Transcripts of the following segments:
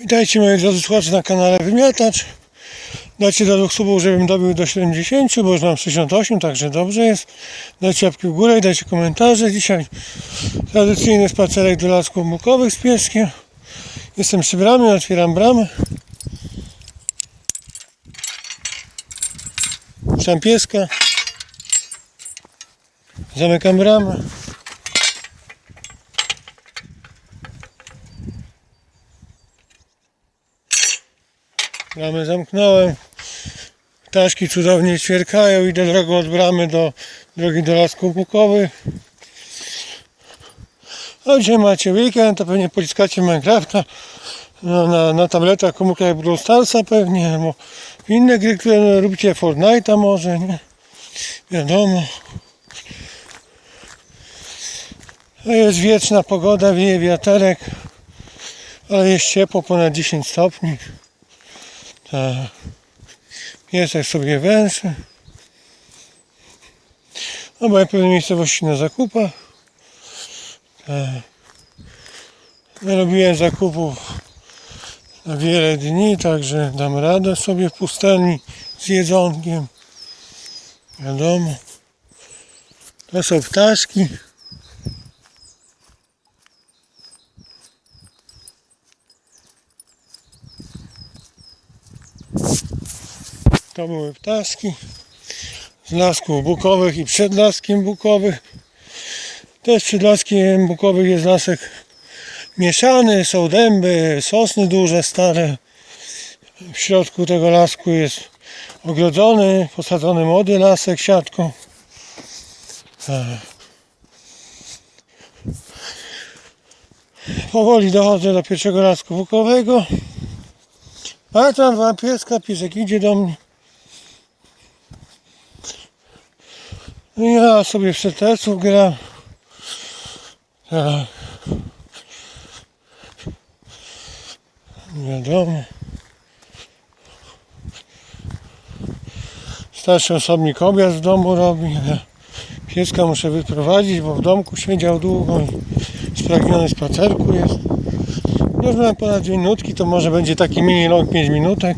Witajcie moi drodzy słuchacze na kanale Wymiatacz. Dajcie do dwóch subów, żebym dobił do 70, bo już mam 68, także dobrze jest. Dajcie łapki w górę i dajcie komentarze. Dzisiaj tradycyjny spacerek do lasków bukowych z pieskiem. Jestem przy bramie, otwieram bramę. Puszczam pieska. Zamykam bramę. Bramę zamknąłem. Ptaszki cudownie ćwierkają. Idę drogą od bramy do drogi do lasków bukowych. A dzisiaj macie weekend, to pewnie pociskacie Minecrafta na, na, na tabletach komórkach Brawl Starsa pewnie, inne gry, które lubicie, Fortnite'a może, nie? Wiadomo. A jest wieczna pogoda, wieje wiaterek, ale jest ciepło, ponad 10 stopni. Piesek sobie węszy. No bo ja pewne miejscowości na zakupach. Ja robiłem zakupów na wiele dni, także dam radę sobie w pustelni z jedzonkiem. Wiadomo. To są ptaszki. To były ptaszki z lasków bukowych i przed laskiem bukowych. Też przed laskiem bukowych jest lasek mieszany, są dęby, sosny duże, stare. W środku tego lasku jest ogrodzony, posadzony młody lasek siatką. Tak. Powoli dochodzę do pierwszego lasku bukowego. A tam dwa pieska, piesek idzie do mnie. No i Ja sobie w CTS-u gram. Tak. Wiadomo. Starszy osobnik obiad w domu robi. Pieska muszę wyprowadzić, bo w domku siedział długo i spragniony spacerku jest. Już mam ponad dwie minutki, to może będzie taki mini long 5 minutek,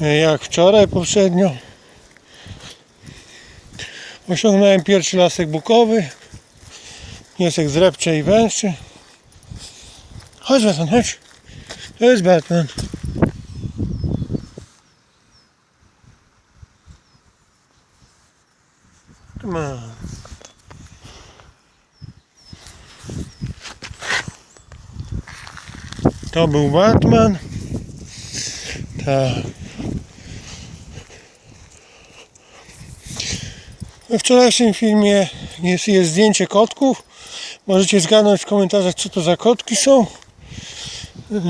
e, jak wczoraj poprzednio. Osiągnąłem pierwszy lasek bukowy. Piesek zrepcze i węższy. Chodź Batman, chodź. To jest Batman. Come on. To był Batman. Tak. We wczorajszym filmie jest, jest zdjęcie kotków. Możecie zgadnąć w komentarzach, co to za kotki są. Yy,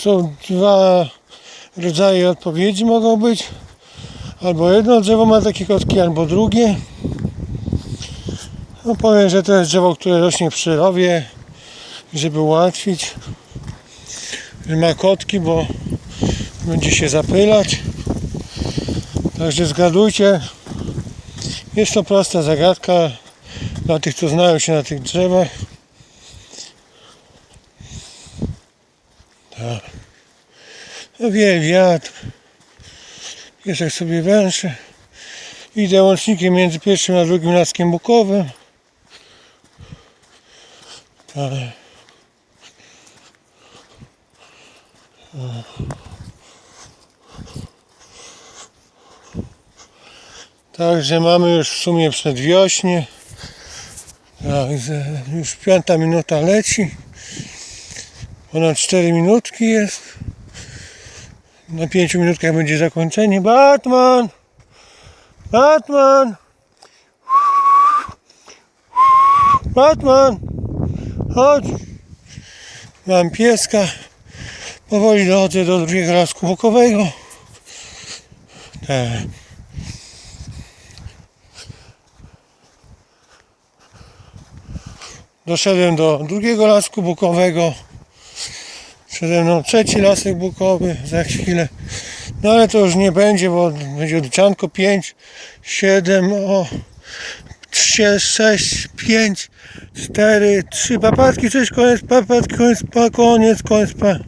Są dwa rodzaje odpowiedzi mogą być. Albo jedno drzewo ma takie kotki, albo drugie. No powiem, że to jest drzewo, które rośnie przy rowie, żeby ułatwić. Ma kotki, bo będzie się zapylać. Także zgadujcie, jest to prosta zagadka dla tych, co znają się na tych drzewach. Tak. No wie wiatr. Piesek sobie węszy. Idę łącznikiem między pierwszym a drugim laskiem bukowym. Tak. Także mamy już w sumie przedwiośnie. Tak, ze- już piąta minuta leci. Ponad 4 minutki jest. Na 5 minutkach będzie zakończenie. Batman! Batman! Batman! Chodź! Mam pieska. Powoli dochodzę do drugiego lasku bokowego. Tak. Doszedłem do drugiego lasku bukowego. Przede mną trzeci lasek bukowy za chwilę. No ale to już nie będzie, bo będzie odliczanko 5, 7, o 3, 6, 5, 4, 3 papatki, 6, koniec, papatki, koniec, pa, koniec, koniec, pa.